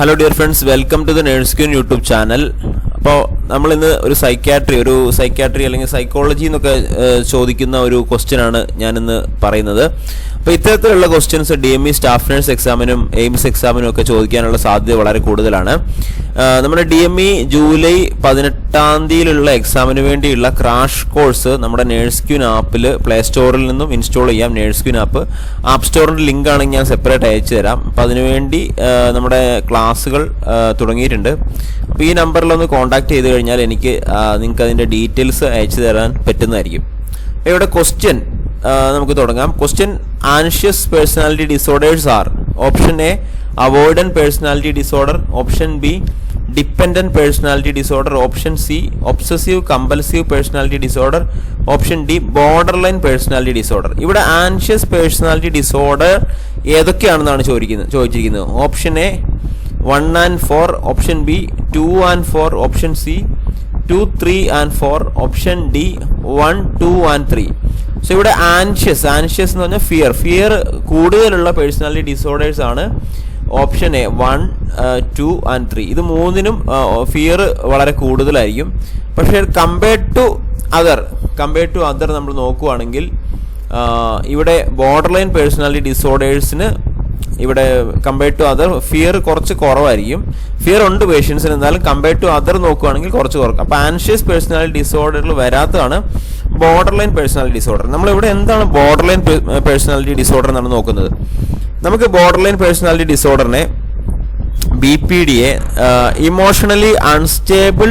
Hello dear friends welcome to the nurse queen YouTube channel അപ്പോൾ നമ്മളിന്ന് ഒരു psychiatry ഒരു സൈക്യാട്രി അല്ലെങ്കിൽ സൈക്കോളജി എന്നൊക്കെ ചോദിക്കുന്ന ഒരു ക്വസ്റ്റ്യനാണ് ഞാനിന്ന് പറയുന്നത്. അപ്പോൾ ഇത്തരത്തിലുള്ള questions D M E staff nurse എക്സാമിനും AIIMS എക്സാമിനും ഒക്കെ ചോദിക്കാനുള്ള സാധ്യത വളരെ കൂടുതലാണ്. നമ്മുടെ ഡി എം ഇ ജൂലൈ പതിനെട്ടാം തീയതിയിലുള്ള എക്സാമിന് വേണ്ടിയുള്ള ക്രാഷ് കോഴ്സ് നമ്മുടെ നേഴ്സ് ക്യൂൻ ആപ്പിൽ പ്ലേ സ്റ്റോറിൽ നിന്നും ഇൻസ്റ്റാൾ ചെയ്യാം. നേഴ്സ് ക്യൂൻ ആപ്പ് ആപ്പ് സ്റ്റോറിന്റെ ലിങ്ക് ആണെങ്കിൽ ഞാൻ സെപ്പറേറ്റ് അയച്ചു തരാം. അപ്പോൾ അതിനുവേണ്ടി നമ്മുടെ ക്ലാസ്സുകൾ തുടങ്ങിയിട്ടുണ്ട്. അപ്പോൾ ഈ നമ്പറിലൊന്ന് കോൺടാക്ട് ചെയ്ത് കഴിഞ്ഞാൽ എനിക്ക് നിങ്ങൾക്ക് അതിന്റെ ഡീറ്റെയിൽസ് അയച്ചു തരാൻ പറ്റുന്നതായിരിക്കും. ഇവിടെ ക്വസ്റ്റ്യൻ നമുക്ക് തുടങ്ങാം. Question anxious personality disorders are option A avoidant personality disorder option B dependent personality disorder option C obsessive compulsive personality disorder option D borderline personality disorder ഇവിടെ ആൻഷ്യസ് പേഴ്സണാലിറ്റി ഡിസോർഡർ ഏതൊക്കെയാണെന്നാണ് ചോദിക്കുന്നത് ചോദിച്ചിരിക്കുന്നത്. Option A one and four option B two and four option C two three and four option D one two and three so ഇവിടെ anxious anxious എന്ന് പറഞ്ഞാൽ fear fear കൂടുതലുള്ള personality disorders ആണ് option A one two and three ഇത് മൂന്നിനും fear വളരെ കൂടുതലായിരിക്കും. പക്ഷേ compared to other compared to other നമ്മൾ നോക്കുകയാണെങ്കിൽ ആ, ഇവിടെ ബോർഡർ ലൈൻ പേഴ്സണാലിറ്റി ഡിസോർഡേഴ്സിന് ഇവിടെ കമ്പയർഡ് ടു അതർ ഫിയർ കുറച്ച് കുറവായിരിക്കും. ഫിയർ ഉണ്ട് പേഷ്യൻസിന് എന്നാലും കമ്പയർഡ് ടു അതർ നോക്കുകയാണെങ്കിൽ കുറച്ച് കുറക്കും അപ്പോൾ ആൻഷ്യസ് പേഴ്സണാലിറ്റി ഡിസോർഡറിൽ വരാത്തതാണ് ബോർഡർ ലൈൻ പേഴ്സണാലിറ്റി ഡിസോർഡർ നമ്മളിവിടെ എന്താണ് ബോർഡർ ലൈൻ പേഴ്സണാലിറ്റി ഡിസോർഡർ എന്നാണ് നോക്കുന്നത്? നമുക്ക് ബോർഡർ ലൈൻ പേഴ്സണാലിറ്റി ഡിസോർഡറിനെ ബി പി ഡിയെ ഇമോഷണലി അൺസ്റ്റേബിൾ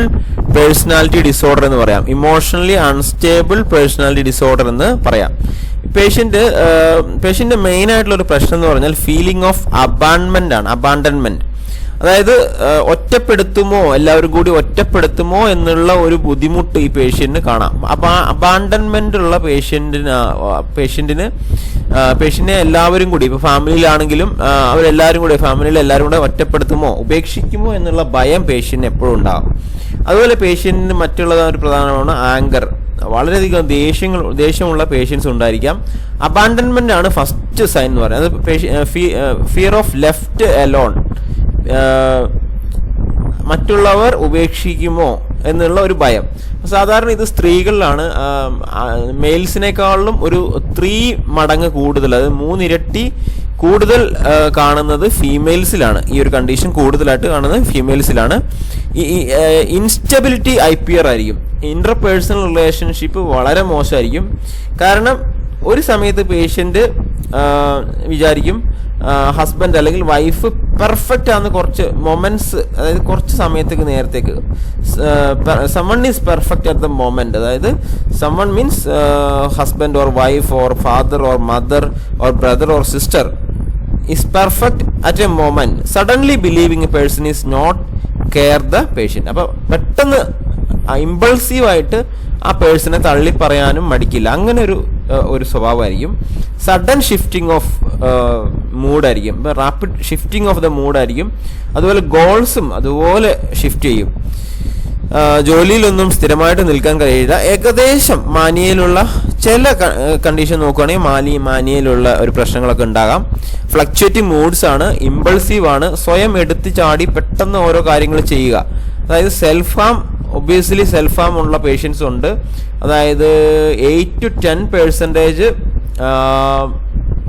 പേഴ്സണാലിറ്റി ഡിസോർഡർ എന്ന് പറയാം. ഇമോഷണലി അൺസ്റ്റേബിൾ പേഴ്സണാലിറ്റി ഡിസോർഡർ എന്ന് പറയാം. പേഷ്യന്റ് മെയിൻ ആയിട്ടുള്ള ഒരു പ്രശ്നം എന്ന് പറഞ്ഞാൽ ഫീലിംഗ് ഓഫ് അബാൻമെന്റ് ആണ് അബാണ്ടൻമെന്റ് അതായത് ഒറ്റപ്പെടുത്തുമോ എല്ലാവരും കൂടി ഒറ്റപ്പെടുത്തുമോ എന്നുള്ള ഒരു ബുദ്ധിമുട്ട് ഈ പേഷ്യന്റിന് കാണാം. അപ്പോൾ ആ അബാൻഡൻമെന്റ് ഉള്ള പേഷ്യന്റിന് പേഷ്യന്റിന് പേഷ്യന്റിനെ എല്ലാവരും കൂടി ഇപ്പോൾ ഫാമിലിയിലാണെങ്കിലും അവരെല്ലാവരും കൂടി ഫാമിലിയിൽ എല്ലാവരും കൂടെ ഒറ്റപ്പെടുത്തുമോ ഉപേക്ഷിക്കുമോ എന്നുള്ള ഭയം പേഷ്യന്റിന് എപ്പോഴും ഉണ്ടാകും. അതുപോലെ പേഷ്യന്റിന് മറ്റുള്ള ഒരു പ്രധാനമാണ് ആങ്കർ വളരെയധികം ദേഷ്യങ്ങൾ ദേഷ്യമുള്ള പേഷ്യൻസ് ഉണ്ടായിരിക്കാം. അബാൻഡൻമെന്റ് ആണ് ഫസ്റ്റ് സൈൻ എന്ന് പറയുന്നത്. ഫിയർ ഓഫ് ലെഫ്റ്റ് അലോൺ മറ്റുള്ളവർ ഉപേക്ഷിക്കുമോ എന്നുള്ള ഒരു ഭയം. സാധാരണ ഇത് സ്ത്രീകളിലാണ്. മെയിൽസിനേക്കാളും ഒരു ത്രീ മടങ്ങ് കൂടുതൽ അത് മൂന്നിരട്ടി കൂടുതൽ കാണുന്നത് ഫീമെയിൽസിലാണ് ഈ ഒരു കണ്ടീഷൻ കൂടുതലായിട്ട് കാണുന്നത് ഫീമെയിൽസിലാണ് ഈ ഇൻസ്റ്റബിലിറ്റി ഐ പി ആർ ആയിരിക്കും. ഇന്റർ പേഴ്സണൽ റിലേഷൻഷിപ്പ് വളരെ മോശമായിരിക്കും. കാരണം ഒരു സമയത്ത് പേഷ്യന്റ് വിചാരിക്കും ഹസ്ബൻഡ് അല്ലെങ്കിൽ വൈഫ് പെർഫെക്റ്റ് ആണെന്ന് കുറച്ച് മൊമെന്റ്സ് അതായത് കുറച്ച് സമയത്തേക്ക് നേരത്തേക്ക്. Someone is perfect at the moment അതായത് someone means husband or wife or father or mother or brother or sister is perfect at a moment. Suddenly believing a person is not care the patient. അപ്പോൾ പെട്ടെന്ന് impulsive ആയിട്ട് ആ പേഴ്സണെ തള്ളി പറയാനും മടിക്കില്ല. അങ്ങനെ ഒരു ഒരു സ്വഭാവമായിരിക്കും. സഡൻ ഷിഫ്റ്റിംഗ് ഓഫ് മൂഡായിരിക്കും ഇപ്പം റാപ്പിഡ് ഷിഫ്റ്റിംഗ് ഓഫ് ദ മൂഡായിരിക്കും അതുപോലെ ഗോൾസും അതുപോലെ ഷിഫ്റ്റ് ചെയ്യും. ജോലിയിലൊന്നും സ്ഥിരമായിട്ട് നിൽക്കാൻ കഴിയില്ല. ഏകദേശം മാനിയയിലുള്ള ചില കണ്ടീഷൻ നോക്കുകയാണെങ്കിൽ മാലി മാനിയയിലുള്ള ഒരു പ്രശ്നങ്ങളൊക്കെ ഉണ്ടാകാം. ഫ്ലക്ച്വേറ്റി മൂഡ്സ് ആണ് ഇമ്പൾസീവ് ആണ്. സ്വയം എടുത്തു ചാടി പെട്ടെന്ന് ഓരോ കാര്യങ്ങൾ ചെയ്യുക. അതായത് self harm obviously self harm ഉള്ള പേഷ്യൻസ് ഉണ്ട്. അതായത് എയ്റ്റ് ടു ടെൻ പേഴ്സന്റേജ്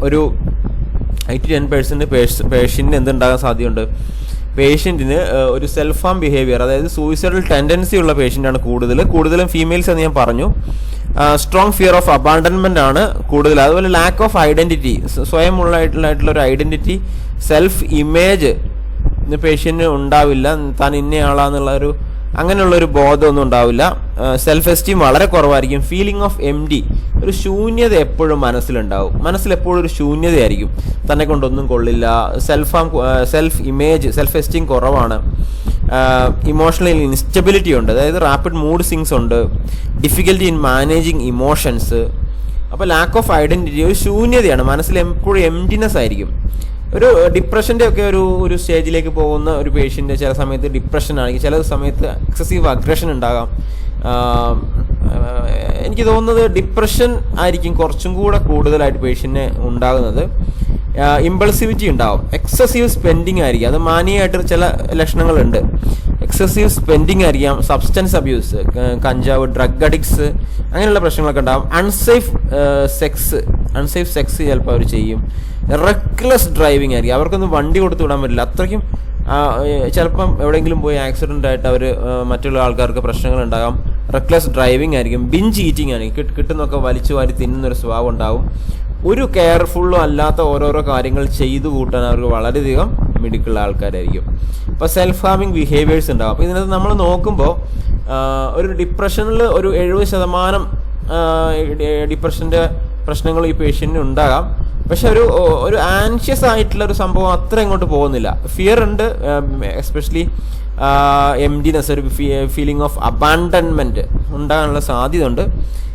ഒരു എയ്റ്റ് ടു ടെൻ പേഴ്സന്റ് പേഷ്യന്റിന് എന്തുണ്ടാകാൻ സാധ്യതയുണ്ട്? പേഷ്യന്റിന് ഒരു സെൽഫ് ഹാം ബിഹേവിയർ അതായത് സൂയിസൈഡൽ ടെൻഡൻസി ഉള്ള പേഷ്യന്റാണ് കൂടുതൽ. കൂടുതലും ഫീമെയിൽസ് എന്ന് ഞാൻ പറഞ്ഞു. സ്ട്രോങ് ഫിയർ ഓഫ് അബാൻഡൻമെന്റ് ആണ് കൂടുതൽ. അതുപോലെ ലാക്ക് ഓഫ് ഐഡന്റിറ്റി സ്വയം ഉള്ളതായിട്ടുള്ള ഒരു ഐഡന്റിറ്റി സെൽഫ് ഇമേജ് പേഷ്യന്റിന് ഉണ്ടാവില്ല. താൻ ഇന്നയാളാന്നുള്ള ഒരു അങ്ങനെയുള്ള ഒരു ബോധമൊന്നും ഉണ്ടാവില്ല. സെൽഫ് എസ്റ്റീം വളരെ കുറവായിരിക്കും. ഫീലിംഗ് ഓഫ് എം ഡി ഒരു ശൂന്യത എപ്പോഴും മനസ്സിലുണ്ടാവും. മനസ്സിൽ എപ്പോഴും ഒരു ശൂന്യതയായിരിക്കും. തന്നെ കൊണ്ടൊന്നും കൊള്ളില്ല. Self self image self esteem കുറവാണ് ഇമോഷണൽ ഇൻസ്റ്റബിലിറ്റി ഉണ്ട്. അതായത് റാപ്പിഡ് മൂഡ് സിങ്സ് ഉണ്ട്. ഡിഫിക്കൽറ്റി ഇൻ മാനേജിങ് ഇമോഷൻസ് അപ്പോൾ ലാക്ക് ഓഫ് ഐഡന്റിറ്റി ഒരു ശൂന്യതയാണ്. മനസ്സിൽ എപ്പോഴും എംറ്റിനെസ് ആയിരിക്കും. ഒരു ഡിപ്രഷന്റെ ഒക്കെ ഒരു ഒരു സ്റ്റേജിലേക്ക് പോകുന്ന ഒരു പേഷ്യന്റ് ചില സമയത്ത് ഡിപ്രഷൻ ആണെങ്കിൽ ചില സമയത്ത് എക്സസീവ് അഗ്രഷൻ ഉണ്ടാകാം. എനിക്ക് തോന്നുന്നത് ഡിപ്രഷൻ ആയിരിക്കും കുറച്ചും കൂടെ കൂടുതലായിട്ട് പേഷ്യന്റിന് ഉണ്ടാകുന്നത്. ഇമ്പൾസിവിറ്റി ഉണ്ടാവും. എക്സസീവ് സ്പെൻഡിങ് ആയിരിക്കും. അത് മാനിയായിട്ട് ചില ലക്ഷണങ്ങളുണ്ട്. എക്സസീവ് സ്പെൻഡിങ് ആയിരിക്കാം. സബ്സ്റ്റൻസ് അബ്യൂസ് കഞ്ചാവ് ഡ്രഗ് അഡിക്സ് അങ്ങനെയുള്ള പ്രശ്നങ്ങളൊക്കെ ഉണ്ടാവും. അൺസേഫ് സെക്സ് അൺസേഫ് സെക്സ് ചിലപ്പോൾ അവർ ചെയ്യും. റെക്ലെസ് ഡ്രൈവിംഗ് ആയിരിക്കും. അവർക്കൊന്നും വണ്ടി കൊടുത്തു വിടാൻ പറ്റില്ല. അത്രയ്ക്കും ചിലപ്പം എവിടെയെങ്കിലും പോയി ആക്സിഡന്റ് ആയിട്ട് അവർ മറ്റുള്ള ആൾക്കാർക്ക് പ്രശ്നങ്ങൾ ഉണ്ടാകാം. റെക്ലെസ് ഡ്രൈവിംഗ് ആയിരിക്കും. ബിഞ്ച് ഈറ്റിംഗ് ആയിരിക്കും. കിട്ട്- കിട്ടുന്നൊക്കെ വലിച്ചു വാരി തിന്നുന്നൊരു സ്വഭാവം ഉണ്ടാവും ഒരു കെയർഫുള്ളും അല്ലാത്ത ഓരോരോ കാര്യങ്ങൾ ചെയ്തു കൂട്ടാൻ അവർക്ക് വളരെയധികം മിടുക്കുള്ള ആൾക്കാരായിരിക്കും. അപ്പോൾ സെൽഫ് ഹാമിങ് ബിഹേവിയേഴ്സ് ഉണ്ടാകും. അപ്പോൾ ഇതിനകത്ത് നമ്മൾ നോക്കുമ്പോൾ ഒരു ഡിപ്രഷനിൽ ഒരു എഴുപത് ശതമാനം ഡിപ്രഷന്റെ പ്രശ്നങ്ങൾ ഈ പേഷ്യന്റിന് ഉണ്ടാകാം. പക്ഷെ ഒരു ഒരു ആൻഷ്യസ് ആയിട്ടുള്ള ഒരു സംഭവം അത്ര ഇങ്ങോട്ട് പോകുന്നില്ല. ഫിയർ ഉണ്ട് എസ്പെഷ്യലി എംഡിനെസ് ഒരു ഫീലിംഗ് ഓഫ് അബാൻഡൻമെന്റ് ഉണ്ടാകാനുള്ള സാധ്യത ഉണ്ട്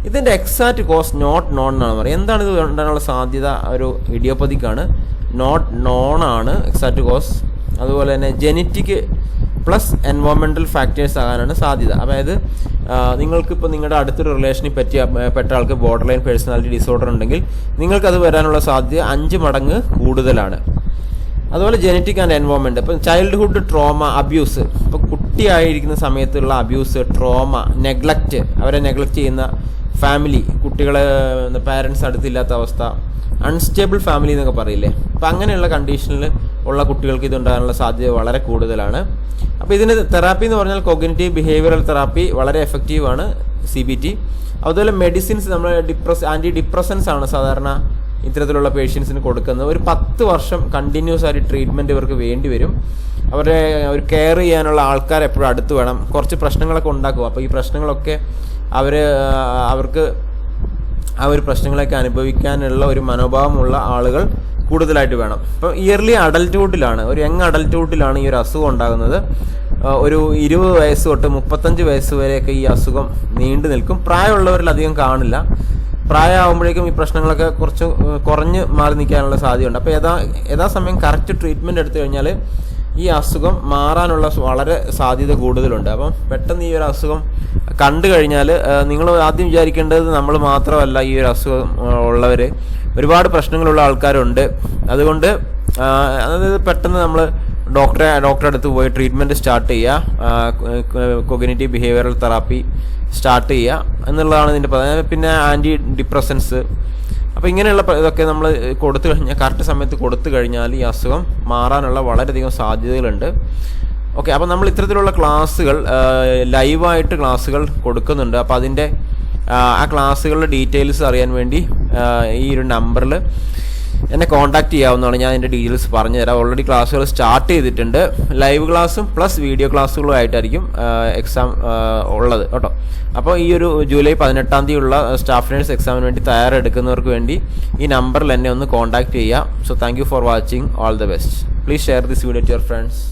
ഇതിന്റെ എക്സാക്റ്റ് കോസ് നോട്ട് നോൺ എന്നാണ് പറയുക എന്താണ് ഇത് ഉണ്ടാകാനുള്ള സാധ്യത? ഒരു ഇഡിയോപ്പതിക്കാണ്. നോട്ട് നോൺ ആണ് എക്സാക്റ്റ് കോസ് അതുപോലെ തന്നെ ജെനറ്റിക് പ്ലസ് എൻവോൺമെന്റൽ ഫാക്ടേഴ്സ് ആകാനാണ് സാധ്യത. അതായത് നിങ്ങൾക്കിപ്പോൾ നിങ്ങളുടെ അടുത്തൊരു റിലേഷനിൽ പറ്റിയ പെട്ട ആൾക്ക് ബോർഡർ ലൈൻ പേഴ്സണാലിറ്റി ഡിസോർഡർ ഉണ്ടെങ്കിൽ നിങ്ങൾക്കത് വരാനുള്ള സാധ്യത അഞ്ച് മടങ്ങ് കൂടുതലാണ്. അതുപോലെ ജനറ്റിക് ആൻഡ് എൻവോൺമെന്റ് ഇപ്പം ചൈൽഡ്ഹുഡ് ട്രോമ അബ്യൂസ് ഇപ്പോൾ കുട്ടിയായിരിക്കുന്ന സമയത്തുള്ള അബ്യൂസ് ട്രോമ നെഗ്ലക്റ്റ് അവരെ നെഗ്ലക്റ്റ് ചെയ്യുന്ന ഫാമിലി കുട്ടികളെ പാരൻസ് അടുത്തില്ലാത്ത അവസ്ഥ. അൺസ്റ്റേബിൾ ഫാമിലി എന്നൊക്കെ പറയില്ലേ? അപ്പം അങ്ങനെയുള്ള കണ്ടീഷനിൽ ഉള്ള കുട്ടികൾക്ക് ഇതുണ്ടാകാനുള്ള സാധ്യത വളരെ കൂടുതലാണ്. അപ്പോൾ ഇതിന്റെ തെറാപ്പി എന്ന് പറഞ്ഞാൽ കോഗ്നിറ്റീവ് ബിഹേവിയറൽ തെറാപ്പി വളരെ എഫക്റ്റീവ് ആണ് സി ബി ടി അതുപോലെ മെഡിസിൻസ് നമ്മൾ ഡിപ്രസ് ആന്റി ഡിപ്രസൻസ് ആണ് സാധാരണ ഇത്തരത്തിലുള്ള പേഷ്യൻസിന് കൊടുക്കുന്നത്. ഒരു പത്ത് വർഷം കണ്ടിന്യൂസ് ആയിട്ട് ട്രീറ്റ്മെന്റ് ഇവർക്ക് വേണ്ടി വരും. അവരെ ഒരു കെയർ ചെയ്യാനുള്ള ആൾക്കാർ എപ്പോഴും അടുത്ത് വേണം. കുറച്ച് പ്രശ്നങ്ങളൊക്കെ ഉണ്ടാക്കും. അപ്പോൾ ഈ പ്രശ്നങ്ങളൊക്കെ അവർ അവർക്ക് ആ ഒരു പ്രശ്നങ്ങളൊക്കെ അനുഭവിക്കാനുള്ള ഒരു മനോഭാവമുള്ള ആളുകൾ കൂടുതലായിട്ട് വേണം. ഇപ്പം ഇയർലി അഡൽട്ട്ഹുഡിലാണ് ഒരു യങ് അഡൽട്ട്ഹുഡിലാണ് ഈ ഒരു അസുഖം ഉണ്ടാകുന്നത്. ഒരു ഇരുപത് വയസ്സ് തൊട്ട് മുപ്പത്തഞ്ച് വയസ്സ് വരെയൊക്കെ ഈ അസുഖം നീണ്ടു നിൽക്കും. പ്രായമുള്ളവരിൽ അധികം കാണില്ല. പ്രായമാകുമ്പോഴേക്കും ഈ പ്രശ്നങ്ങളൊക്കെ കുറച്ച് കുറഞ്ഞ് മാറി നിൽക്കാനുള്ള സാധ്യതയുണ്ട്. അപ്പോൾ യഥാ യഥാസമയം കറക്റ്റ് ട്രീറ്റ്മെന്റ് എടുത്തു കഴിഞ്ഞാൽ ഈ അസുഖം മാറാനുള്ള വളരെ സാധ്യത കൂടുതലുണ്ട്. അപ്പം പെട്ടെന്ന് ഈ ഒരു അസുഖം കണ്ടു കഴിഞ്ഞാൽ നിങ്ങൾ ആദ്യം വിചാരിക്കേണ്ടത് നമ്മൾ മാത്രമല്ല ഈ ഒരു അസുഖം ഉള്ളവർ ഒരുപാട് പ്രശ്നങ്ങളുള്ള ആൾക്കാരുണ്ട്. അതുകൊണ്ട് അതായത് പെട്ടെന്ന് നമ്മൾ ഡോക്ടറെ ഡോക്ടറെ അടുത്ത് പോയി ട്രീറ്റ്മെന്റ് സ്റ്റാർട്ട് ചെയ്യുക കൊഗ്നേറ്റീവ് ബിഹേവിയറൽ തെറാപ്പി സ്റ്റാർട്ട് ചെയ്യുക എന്നുള്ളതാണ് ഇതിന്റെ പറയുന്നത് പിന്നെ ആന്റി ഡിപ്രസൻസ് അപ്പോൾ ഇങ്ങനെയുള്ള ഇതൊക്കെ നമ്മൾ കൊടുത്തു കഴിഞ്ഞാൽ കറക്റ്റ് സമയത്ത് കൊടുത്തു കഴിഞ്ഞാൽ ഈ അസുഖം മാറാനുള്ള വളരെയധികം സാധ്യതകളുണ്ട്. ഓക്കെ അപ്പോൾ നമ്മൾ ഇത്തരത്തിലുള്ള ക്ലാസ്സുകൾ ലൈവായിട്ട് ക്ലാസ്സുകൾ കൊടുക്കുന്നുണ്ട്. അപ്പോൾ അതിന്റെ ആ, ക്ലാസ്സുകളുടെ ഡീറ്റെയിൽസ് അറിയാൻ വേണ്ടി ഈ ഒരു നമ്പറിൽ എന്നെ കോൺടാക്ട് ചെയ്യാവുന്നതാണ്. ഞാൻ എന്റെ ഡീറ്റെയിൽസ് പറഞ്ഞു തരാം ഓൾറെഡി ക്ലാസ്സുകൾ സ്റ്റാർട്ട് ചെയ്തിട്ടുണ്ട്. ലൈവ് ക്ലാസ്സും പ്ലസ് വീഡിയോ ക്ലാസ്സുകളും ആയിട്ടായിരിക്കും എക്സാം ഉള്ളത് കേട്ടോ. അപ്പോൾ ഈ ഒരു ജൂലൈ പതിനെട്ടാം തീയതി ഉള്ള സ്റ്റാഫ് നേഴ്സ് എക്സാമിന് വേണ്ടി തയ്യാറെടുക്കുന്നവർക്ക് വേണ്ടി ഈ നമ്പറിൽ എന്നെ ഒന്ന് കോൺടാക്ട് ചെയ്യാം. So thank for watching all the best please share this video to your friends